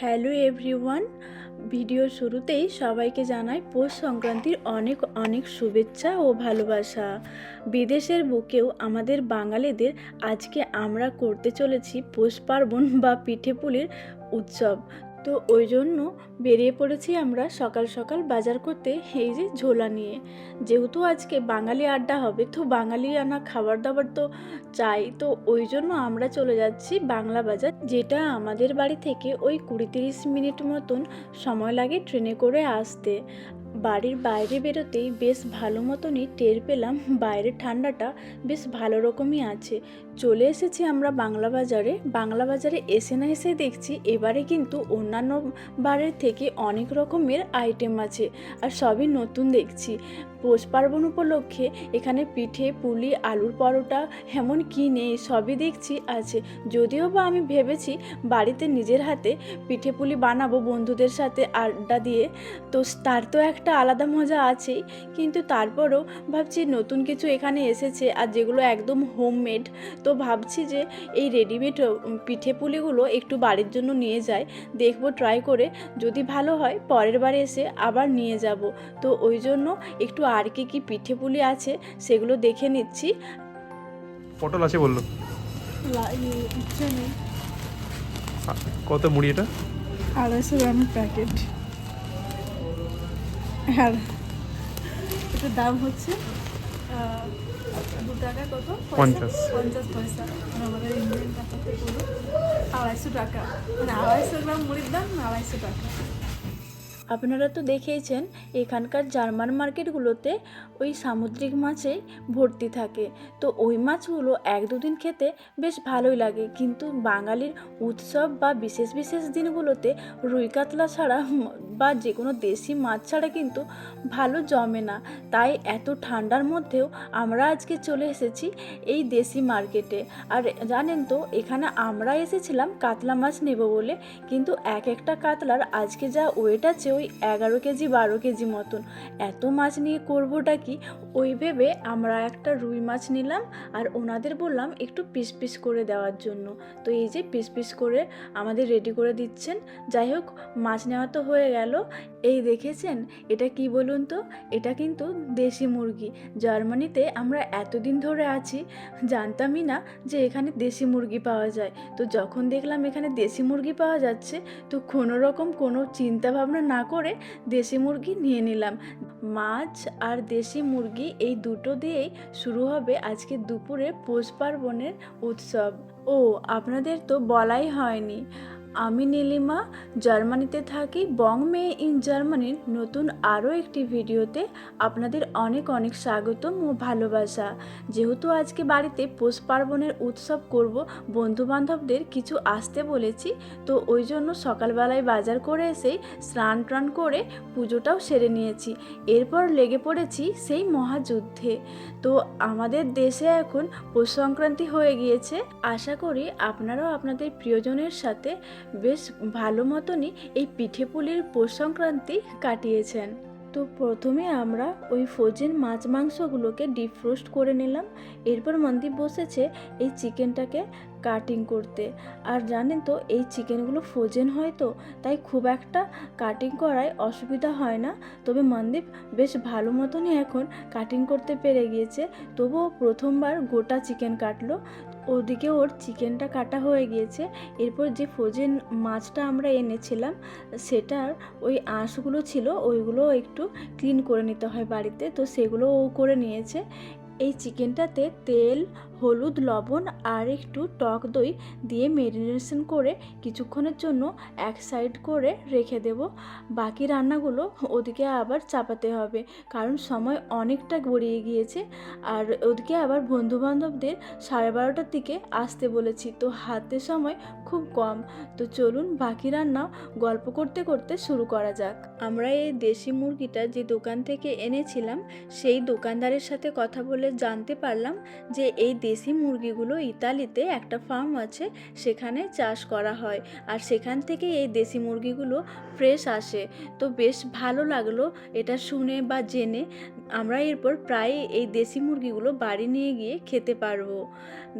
Hello everyone. Video শুরুতেই সবাইকে জানাই পৌষ সংক্রান্তির অনেক অনেক শুভেচ্ছা ও ভালোবাসা। বিদেশের বুকেও আমাদের বাঙালিদের আজকে আমরা করতে চলেছি পৌষ পার্বণ বা পিঠেপুলির উৎসব। তো ওই জন্য বেরিয়ে পড়েছি আমরা সকাল সকাল বাজার করতে, এই যে ঝোলা নিয়ে। যেহেতু আজকে বাঙালি আড্ডা হবে, তো বাঙালি আনা খাবার দাবার তো চাই। তো ওই জন্য আমরা চলে যাচ্ছি বাংলা বাজার, যেটা আমাদের বাড়ি থেকে ওই কুড়ি তিরিশ মিনিট মতন সময় লাগে ট্রেনে করে আসতে। বাড়ির বাইরে বেরোতেই বেশ ভালো মতনই টের পেলাম বাইরের ঠান্ডাটা বেশ ভালো রকমই আছে। চলে এসেছি আমরা বাংলা বাজারে। বাংলা বাজারে এসে না এসে দেখছি এবারে কিন্তু অন্যান্য বারের থেকে অনেক রকমের আইটেম আছে আর সবই নতুন দেখছি। পৌষ পার্বণ উপলক্ষে এখানে পিঠে, পুলি, আলুর পরোটা এমন কি নেই সবই দেখছি আছে। যদিও বা আমি ভেবেছি বাড়িতে নিজের হাতে পিঠে পুলি বানাবো বন্ধুদের সাথে আড্ডা দিয়ে, তো তার তো একটা আলাদা মজা আছেই কিন্তু তারপরও ভাবছি নতুন কিছু এখানে এসেছে আর যেগুলো একদম হোমমেড তো ভাবছি যে এই রেডিমেড পিঠে পুলিগুলো একটু বাড়ির জন্য নিয়ে যায় দেখব ট্রাই করে। যদি ভালো হয় পরের বার এসে আবার নিয়ে যাব। তো ওই জন্য একটু আর কি কি পিঠে পুলি আছে সেগুলো দেখে নিচ্ছি। পটল আছে বলল। কত মুড়ি এটা? আড়াইশো গ্রামের প্যাকেট আর এটার দাম হচ্ছে দু টাকা কত? পঞ্চাশ। পঞ্চাশ পয়সা। মানে আমাদের ইন্ডিয়ান টাকাতে পুরো আড়াইশো টাকা। মানে আড়াইশো গ্রাম মুড়ির দাম আড়াইশো টাকা। আপনারা তো দেখেইছেন, এখানকার জার্মান মার্কেটগুলোতে ওই সামুদ্রিক মাছে ভর্তি থাকে। তো ওই মাছগুলো এক দুদিন খেতে বেশ ভালোই লাগে, কিন্তু বাঙালির উৎসব বা বিশেষ বিশেষ দিনগুলোতে রুই কাতলা ছাড়া বা যে কোনো দেশি মাছ ছাড়া কিন্তু ভালো জমে না। তাই এত ঠান্ডার মধ্যেও আমরা আজকে চলে এসেছি এই দেশি মার্কেটে। আর জানেন তো, এখানে আমরা এসেছিলাম কাতলা মাছ নেব বলে, কিন্তু এক একটা কাতলার আজকে যা ওয়েট আছে ওই এগারো কেজি, বারো কেজি মতন। এত মাছ নিয়ে করবোটা কি? ওই ভেবে আমরা একটা রুই মাছ নিলাম আর ওনাদের বললাম একটু পিস পিস করে দেওয়ার জন্য। তো এই যে পিস পিস করে আমাদের রেডি করে দিচ্ছেন। যাই হোক, মাছ নেওয়া তো হয়ে গেল। এই দেখেছেন? এটা কি বলুন তো? এটা কিন্তু দেশি মুরগি। জার্মানিতে আমরা এতদিন ধরে আছি, জানতামই না যে এখানে দেশি মুরগি পাওয়া যায়। তো যখন দেখলাম এখানে দেশি মুরগি পাওয়া যাচ্ছে, তো কোনো রকম কোনো চিন্তা ভাবনা না করে দেশি মুরগি নিয়ে নিলাম। মাছ আর দেশি মুরগি এই দুটো দিয়েই শুরু হবে আজকে দুপুরে পৌষ পার্বণের উৎসব। ও, আপনাদের তো বলাই হয়নি। আমি নীলিমা, জার্মানিতে থাকি। বং মে ইন জার্মানির নতুন আরও একটি ভিডিওতে আপনাদের অনেক অনেক স্বাগতম ও ভালোবাসা। যেহেতু আজকে বাড়িতে পৌষ পার্বণের উৎসব করব, বন্ধুবান্ধবদের কিছু আসতে বলেছি, তো ওই জন্য সকালবেলায় বাজার করে এসেই স্নান টান করে পুজোটাও সেরে নিয়েছি। এরপর লেগে পড়েছি সেই মহাযুদ্ধে। তো আমাদের দেশে এখন পৌষ সংক্রান্তি হয়ে গিয়েছে। আশা করি আপনারাও আপনাদের প্রিয়জনের সাথে বেশ ভালো মতনই এই পিঠেপুলির পৌষ সংক্রান্তি কাটিয়েছেন। তো প্রথমে আমরা ওই ফ্রোজেন মাছ মাংসগুলোকে ডিপ রোস্ট করে নিলাম। এরপর মন্দির বসেছে এই চিকেনটাকে কাটিং করতে। আর জানেন তো, এই চিকেনগুলো ফ্রোজেন হয় তো, তাই খুব একটা কাটিং করায় অসুবিধা হয় না। তবে মন্দীপ বেশ ভালো মতনই এখন কাটিং করতে পেরে গিয়েছে। তবুও প্রথমবার গোটা চিকেন কাটলো। ওদিকে ওর চিকেনটা কাটা হয়ে গিয়েছে। এরপর যে ফ্রোজেন মাছটা আমরা এনেছিলাম, সেটার ওই আঁশগুলো ছিল, ওইগুলো একটু ক্লিন করে নিতে হয় বাড়িতে। তো সেগুলো ও করে নিয়েছে। এই চিকেনটাতে তেল, হলুদ, লবণ আর একটু টক দই দিয়ে মেরিনেশন করে কিছুক্ষণের জন্য এক সাইড করে রেখে দেব। বাকি রান্নাগুলো ওদিকে আবার চাপাতে হবে কারণ সময় অনেকটা গড়িয়ে গিয়েছে। আর ওদিকে আবার বন্ধুবান্ধবদের সাড়ে বারোটার দিকে আসতে বলেছি, তো হাতে সময় খুব কম। তো চলুন বাকি রান্না গল্প করতে করতে শুরু করা যাক। আমরা এই দেশি মুরগিটা যে দোকান থেকে এনেছিলাম, সেই দোকানদারের সাথে কথা বলে বলে জানতে পারলাম যে এই দেশি মুরগিগুলো ইতালিতে একটা ফার্ম আছে, সেখানে চাষ করা হয়। আর সেখান থেকে এই দেশি মুরগিগুলো ফ্রেশ আসে। তো বেশ ভালো লাগল এটা শুনে বা জেনে। আমরা এরপর প্রায় এই দেশি মুরগিগুলো বাড়ি নিয়ে গিয়ে খেতে পারব।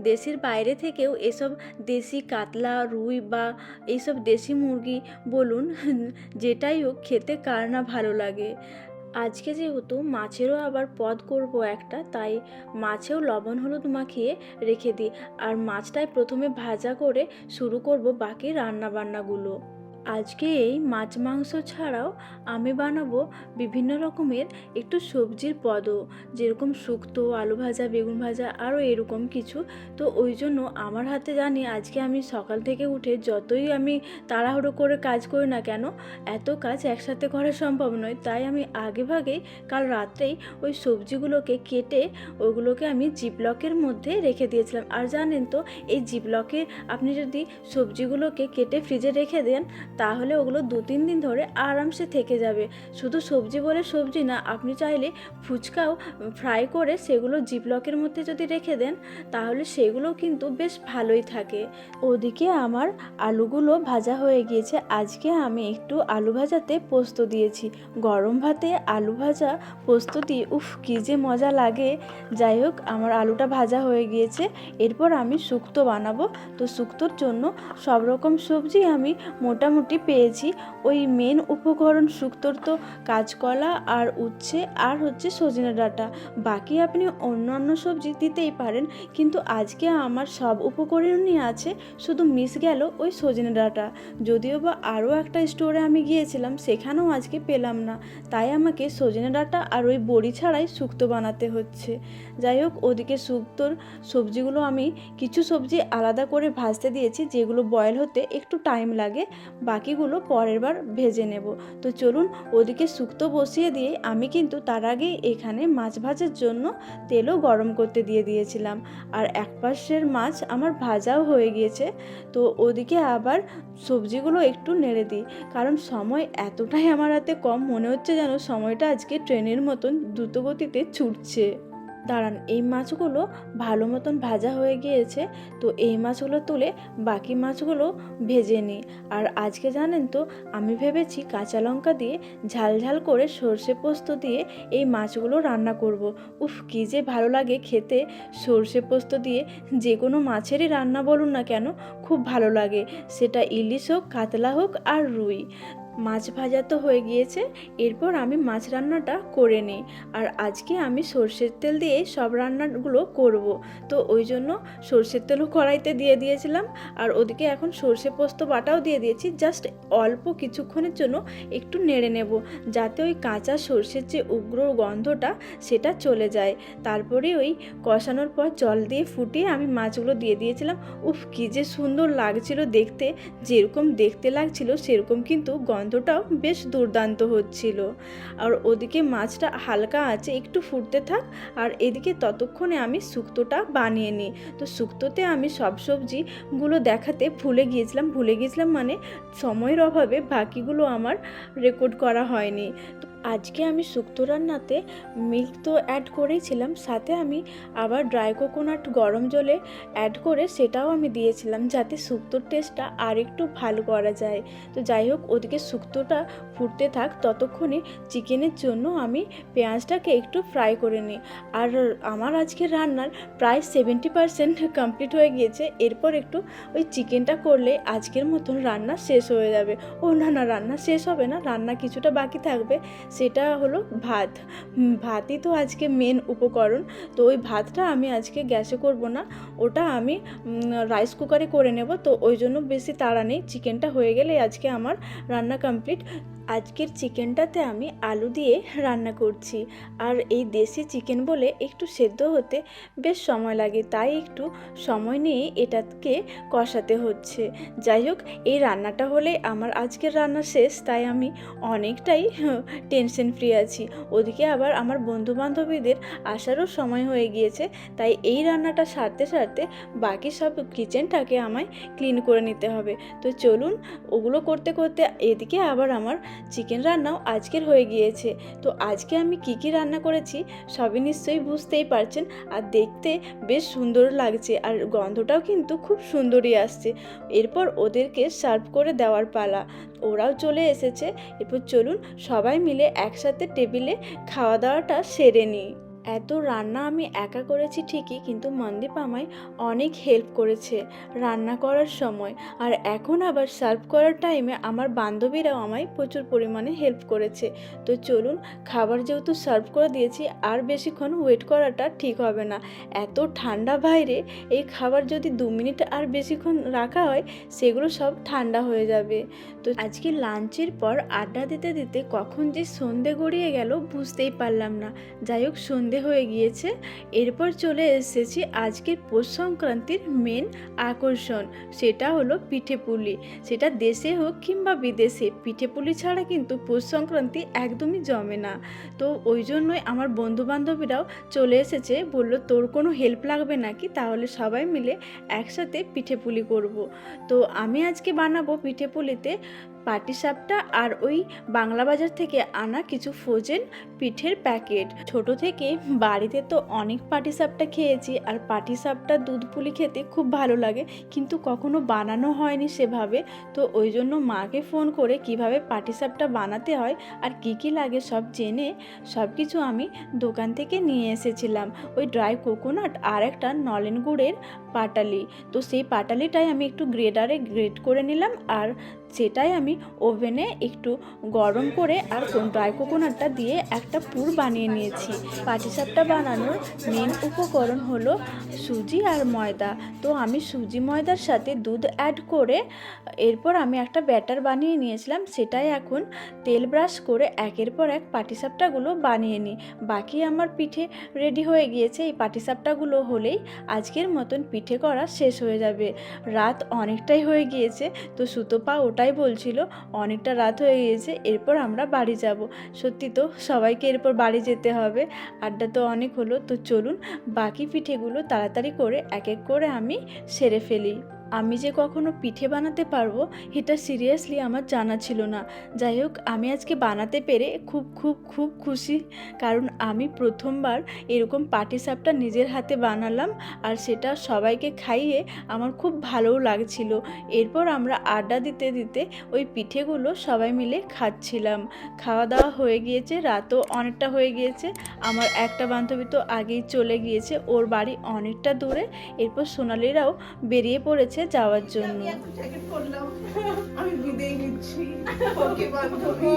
দেশের বাইরে থেকেও এসব দেশি কাতলা, রুই বা এইসব দেশি মুরগি বলুন, যেটাই হোক খেতে কার না ভালো লাগে। আজকে যেহেতু মাছেরও আবার পদ করব একটা, তাই মাছেও লবণ হলুদ মাখিয়ে রেখে দিই। আর মাছটাই প্রথমে ভাজা করে শুরু করব বাকি রান্না বান্নাগুলো আজকে এই মাছ মাংস ছাড়াও আমি বানাবো বিভিন্ন রকমের একটু সবজির পদও যেরকম শুক্তো, আলু ভাজা, বেগুন ভাজা, আরও এরকম কিছু। তো ওই জন্য আমার হাতে জানি আজকে আমি সকাল থেকে উঠে যতই আমি তাড়াহুড়ো করে কাজ করি না কেন, এত কাজ একসাথে করা সম্ভব নয়। তাই আমি আগে ভাগেই কাল রাত্রেই ওই সবজিগুলোকে কেটে ওগুলোকে আমি জিপলকের মধ্যে রেখে দিয়েছিলাম। আর জানেন তো, এই জিপলকে আপনি যদি সবজিগুলোকে কেটে ফ্রিজে রেখে দেন তাহলে ওগুলো দু তিন দিন ধরে আরামসে থেকে যাবে। শুধু সবজি বলে সবজি না, আপনি চাইলে ফুচকাও ফ্রাই করে সেগুলো জিপলকের মধ্যে যদি রেখে দেন, তাহলে সেগুলো কিন্তু বেশ ভালোই থাকে। ওদিকে আমার আলুগুলো ভাজা হয়ে গিয়েছে। আজকে আমি একটু আলু ভাজাতে পোস্ত দিয়েছি। গরম ভাতে আলু ভাজা পোস্ত দিয়ে উফ, কী যে মজা লাগে। যাই হোক, আমার আলুটা ভাজা হয়ে গিয়েছে। এরপর আমি শুক্তো বানাবো। তো শুক্তোর জন্য সব রকম সবজি আমি মোটামুটি পেয়েছি। ওই মেন উপকরণ শুক্তোর তো কাঁচকলা আর উচ্ছে আর হচ্ছে সজনে ডাঁটা। বাকি আপনি অন্য অন্য সবজি দিতেই পারেন, কিন্তু আজকে আমার সব উপকরণই আছে, শুধু মিস গেল ওই সজনে ডাঁটা। যদিও বা আরও একটা স্টোরে আমি গিয়েছিলাম, সেখানেও আজকে পেলাম না। তাই আমাকে সজনে ডাঁটা আর ওই বড়ি ছাড়াই শুক্তো বানাতে হচ্ছে। যাই হোক, ওদিকে শুক্তোর সবজিগুলো আমি কিছু সবজি আলাদা করে ভাজতে দিয়েছি, যেগুলো বয়েল হতে একটু টাইম লাগে। বাকিগুলো পরের বার ভেজে নেব। তো চলুন ওদিকে শুক্তো বসিয়ে দিয়ে আমি কিন্তু তার আগেই এখানে মাছ ভাজার জন্য তেলও গরম করতে দিয়ে দিয়েছিলাম। আর এক পাশের মাছ আমার ভাজাও হয়ে গিয়েছে। তো ওদিকে আবার সবজিগুলো একটু নেড়ে দিই, কারণ সময় এতটাই আমার হাতে কম, মনে হচ্ছে যেন সময়টা আজকে ট্রেনের মতন দ্রুতগতিতে ছুটছে। দাঁড়ান, এই মাছগুলো ভালো মতন ভাজা হয়ে গিয়েছে, তো এই মাছগুলো তুলে বাকি মাছগুলো ভেজে নিই। আর আজকে জানেন তো, আমি ভেবেছি কাঁচা লঙ্কা দিয়ে ঝাল ঝাল করে সর্ষে পোস্ত দিয়ে এই মাছগুলো রান্না করব। উফ, কী যে ভালো লাগে খেতে। সর্ষে পোস্ত দিয়ে যে কোনো মাছেরই রান্না বলুন না কেন, খুব ভালো লাগে। সেটা ইলিশ হোক, কাতলা হোক আর রুই। মাছ ভাজা তো হয়ে গিয়েছে, এরপর আমি মাছ রান্নাটা করে নিই। আর আজকে আমি সর্ষের তেল দিয়ে সব রান্নাগুলো করব। তো ওই জন্য সর্ষের তেলও কড়াইতে দিয়ে দিয়েছিলাম, আর ওদিকে এখন সর্ষে পোস্ত বাটাও দিয়ে দিয়েছি, জাস্ট অল্প কিছুক্ষণের জন্য একটু নেড়ে নেব, যাতে ওই কাঁচা সর্ষের যে উগ্র গন্ধটা সেটা চলে যায়। তারপরে ওই কষানোর পর জল দিয়ে ফুটিয়ে আমি মাছগুলো দিয়ে দিয়েছিলাম। উফ, কী যে সুন্দর লাগছিল দেখতে, যেরকম দেখতে লাগছিল সেরকম কিন্তু গন্ধটাও বেশ দুর্দান্ত হচ্ছিল। আর ওদিকে মাছটা হালকা আছে, একটু ফুটতে থাক, আর এদিকে ততক্ষণে আমি শুক্তোটা বানিয়ে নিই। তো শুক্তোতে আমি সব সবজিগুলো দেখাতে ভুলে গিয়েছিলাম। ভুলে গিয়েছিলাম মানে সময়ের অভাবে বাকিগুলো আমার রেকর্ড করা হয়নি। তো আজকে আমি শুক্তো রান্নাতে মিল্ক তো অ্যাড করেইছিলাম সাথে আমি আবার ড্রাই কোকোনাট গরম জলে অ্যাড করে সেটাও আমি দিয়েছিলাম, যাতে শুক্তোর টেস্টটা আর একটু ভালো করা যায়। তো যাই হোক, ওদিকে শুক্তোটা ফুটতে থাক, ততক্ষণে চিকেনের জন্য আমি পেঁয়াজটাকে একটু ফ্রাই করে নিই। আর আমার আজকের রান্নার প্রায় সেভেন্টি পারসেন্ট কমপ্লিট হয়ে গিয়েছে। এরপর একটু ওই চিকেনটা করলে আজকের মতন রান্না শেষ হয়ে যাবে। ও না না, রান্না শেষ হবে না, রান্না কিছুটা বাকি থাকবে। সেটা হলো ভাত। ভাতই তো আজকে মেন উপকরণ। তো ওই ভাতটা আমি আজকে গ্যাসে করব না। ওটা আমি রাইস কুকারে করে নেব। তো ওই জন্য বেশি তাড়া নেই। চিকেনটা হয়ে গেলে আজকে আমার রান্না কমপ্লিট আজকের চিকেনটাতে আমি আলু দিয়ে রান্না করছি। আর এই দেশি চিকেন বলে একটু সেদ্ধ হতে বেশ সময় লাগে, তাই একটু সময় নিয়ে এটাকে কষাতে হচ্ছে। যাই হোক, এই রান্নাটা হলে আমার আজকের রান্না শেষ, তাই আমি অনেকটাই টেনশন ফ্রি আছি। ওদিকে আবার আমার বন্ধু বান্ধবীদের আসারও সময় হয়ে গিয়েছে, তাই এই রান্নাটা সারতে সারতে বাকি সব কিচেনটাকে আমায় ক্লিন করে নিতে হবে। তো চলুন, ওগুলো করতে করতে এদিকে আবার আমার চিকেন রান্নাও আজকের হয়ে গিয়েছে। তো আজকে আমি কি কি রান্না করেছি সবই নিশ্চয়ই বুঝতেই পারছেন। আর দেখতে বেশ সুন্দর লাগছে আর গন্ধটাও কিন্তু খুব সুন্দরই আসছে। এরপর ওদেরকে সার্ভ করে দেওয়ার পালা। ওরাও চলে এসেছে। এরপর চলুন সবাই মিলে একসাথে টেবিলে খাওয়া দাওয়াটা সেরে নিই। এত রান্না আমি একা করেছি ঠিকই, কিন্তু মন্দীপ আমায় অনেক হেল্প করেছে রান্না করার সময়। আর এখন আবার সার্ভ করার টাইমে আমার বান্ধবীরাও আমায় প্রচুর পরিমাণে হেল্প করেছে। তো চলুন, খাবার যেহেতু সার্ভ করে দিয়েছি, আর বেশিক্ষণ ওয়েট করাটা ঠিক হবে না। এত ঠান্ডা বাইরে, এই খাবার যদি দু মিনিট আর বেশিক্ষণ রাখা হয়, সেগুলো সব ঠান্ডা হয়ে যাবে। তো আজকে লাঞ্চের পর আড্ডা দিতে দিতে কখন যে সন্ধে গড়িয়ে গেল বুঝতেই পারলাম না। যাই হোক, সন্ধে হয়ে গিয়েছে। এরপর চলে এসেছি আজকের পৌষ সংক্রান্তির মেন আকর্ষণ। সেটা হলো পিঠে পুলি। সেটা দেশে হোক কিংবা বিদেশে, পিঠে পুলি ছাড়া কিন্তু পৌষ সংক্রান্তি একদমই জমে না। তো ওই জন্যই আমার বন্ধু বান্ধবীরাও চলে এসেছে, বলল, তোর কোনো হেল্প লাগবে নাকি? তাহলে সবাই মিলে একসাথে পিঠে পুলি করব। তো আমি আজকে বানাবো পিঠে পুলিতে পাটিসাপটা আর ওই বাংলা বাজার থেকে আনা কিছু ফ্রোজেন পিঠের প্যাকেট ছোট থেকে বাড়িতে তো অনেক পাটিসাপটা খেয়েছি আর পাটিসাপটা দুধ পুলি খেতে খুব ভালো লাগে, কিন্তু কখনো বানানো হয়নি সেভাবে। তো ওই জন্য মাকে ফোন করে কীভাবে পাটিসাপটা বানাতে হয় আর কি কি লাগে সব জেনে সব কিছু আমি দোকান থেকে নিয়ে এসেছিলাম। ওই ড্রাই কোকোনাট আর একটা নলেন গুড়ের পাটালি। তো সেই পাটালিটাই আমি একটু গ্রেডারে গ্রেড করে নিলাম আর সেটাই আমি ওভেনে একটু গরম করে আর ড্রাই কোকোনাটটা দিয়ে একটা পুর বানিয়ে নিয়েছি। পাটিসাপটা বানানোর মেন উপকরণ হলো সুজি আর ময়দা। তো আমি সুজি ময়দার সাথে দুধ অ্যাড করে এরপর আমি একটা ব্যাটার বানিয়ে নিয়েছিলাম, সেটাই এখন তেল ব্রাশ করে একের পর এক পাটিসাপটাগুলো বানিয়ে নিই। বাকি আমার পিঠে রেডি হয়ে গিয়েছে, এই পাটিসাপটাগুলো হলেই আজকের মতন পিঠে করা শেষ হয়ে যাবে। রাত অনেকটাই হয়ে গিয়েছে, তো সুতোপা ওটাই বলছিল, অনেকটা রাত হয়ে গিয়েছে, এরপর আমরা বাড়ি যাব। সত্যি তো, সবাইকে এরপর বাড়ি যেতে হবে। আড্ডা তো অনেক হলো, তো চলুন বাকি পিঠেগুলো তাড়াতাড়ি করে এক এক করে আমি সেরে ফেলি। আমি যে কখনো পিঠে বানাতে পারব, এটা সিরিয়াসলি আমার জানা ছিল না। যাই হোক আমি আজকে বানাতে পেরে খুব খুব খুব খুশি। কারণ আমি প্রথমবার এরকম পাটিসাপটা নিজের হাতে বানালাম আর সেটা সবাইকে খাইয়ে আমার খুব ভালোও লাগছিল। এরপর আমরা আড্ডা দিতে দিতে ওই পিঠেগুলো সবাই মিলে খাচ্ছিলাম। খাওয়া দাওয়া হয়ে গিয়েছে, রাতও অনেকটা হয়ে গিয়েছে। আমার একটা বান্ধবী তো আগেই চলে গিয়েছে, ওর বাড়ি অনেকটা দূরে। এরপর সোনালিরাও বেরিয়ে পড়েছে। যাওয়ার জন্য। জ্যাকেট আমি বিদেয় নিচ্ছি। ওকে বান্ধবী।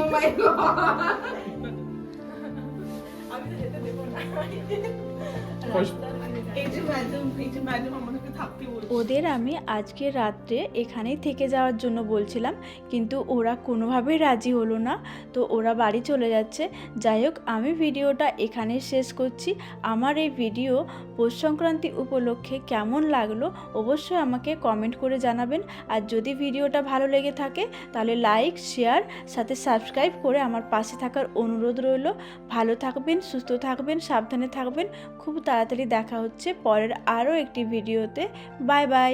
আমি তো যেতে দেবো না। এই যে ম্যাডাম এই যে ম্যাডাম বলছে ওদের আমি আজকে রাত্রে এখানেই থেকে যাওয়ার জন্য বলছিলাম, কিন্তু ওরা কোনোভাবেই রাজি হলো না। তো ওরা বাড়ি চলে যাচ্ছে। যাই হোক, আমি ভিডিওটা এখানে শেষ করছি। আমার এই ভিডিও পৌষ সংক্রান্তি উপলক্ষে কেমন লাগল অবশ্যই আমাকে কমেন্ট করে জানাবেন। আর যদি ভিডিওটা ভালো লেগে থাকে, তাহলে লাইক শেয়ার সাথে সাবস্ক্রাইব করে আমার পাশে থাকার অনুরোধ রইল। ভালো থাকবেন, সুস্থ থাকবেন, সাবধানে থাকবেন। খুব তাড়াতাড়ি দেখা হচ্ছে পরের আরও একটি ভিডিওতে। Bye bye.